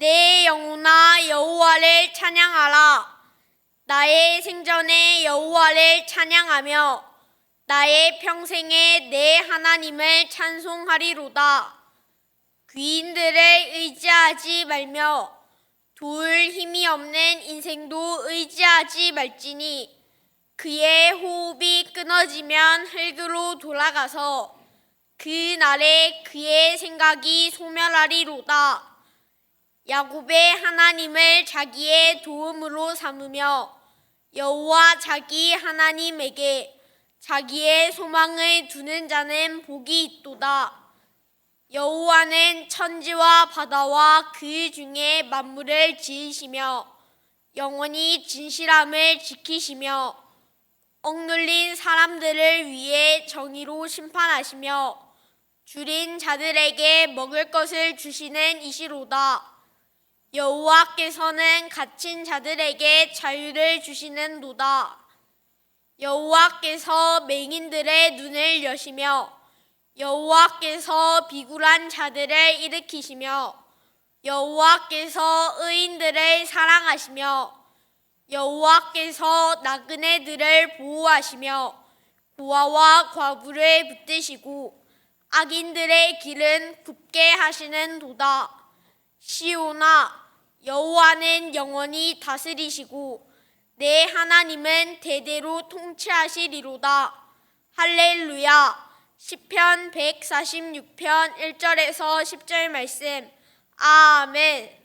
내 영혼아 여호와를 찬양하라. 나의 생전에 여호와를 찬양하며 나의 평생에 내 하나님을 찬송하리로다. 귀인들을 의지하지 말며 도울 힘이 없는 인생도 의지하지 말지니 그의 호흡이 끊어지면 흙으로 돌아가서 그 날에 그의 생각이 소멸하리로다. 야곱의 하나님을 자기의 도움으로 삼으며 여호와 자기 하나님에게 자기의 소망을 두는 자는 복이 있도다. 여호와는 천지와 바다와 그 중에 만물을 지으시며 영원히 진실함을 지키시며 억눌린 사람들을 위해 정의로 심판하시며 줄인 자들에게 먹을 것을 주시는 이시로다. 여호와께서는 갇힌 자들에게 자유를 주시는 도다. 여호와께서 맹인들의 눈을 여시며 여호와께서 비굴한 자들을 일으키시며 여호와께서 의인들을 사랑하시며 여호와께서 나그네들을 보호하시며 고아와 과부를 붙드시고 악인들의 길은 굽게 하시는 도다. 시오나 여호와는 영원히 다스리시고 내 하나님은 대대로 통치하시리로다. 할렐루야. 시편 146편 1절에서 10절 말씀. 아멘.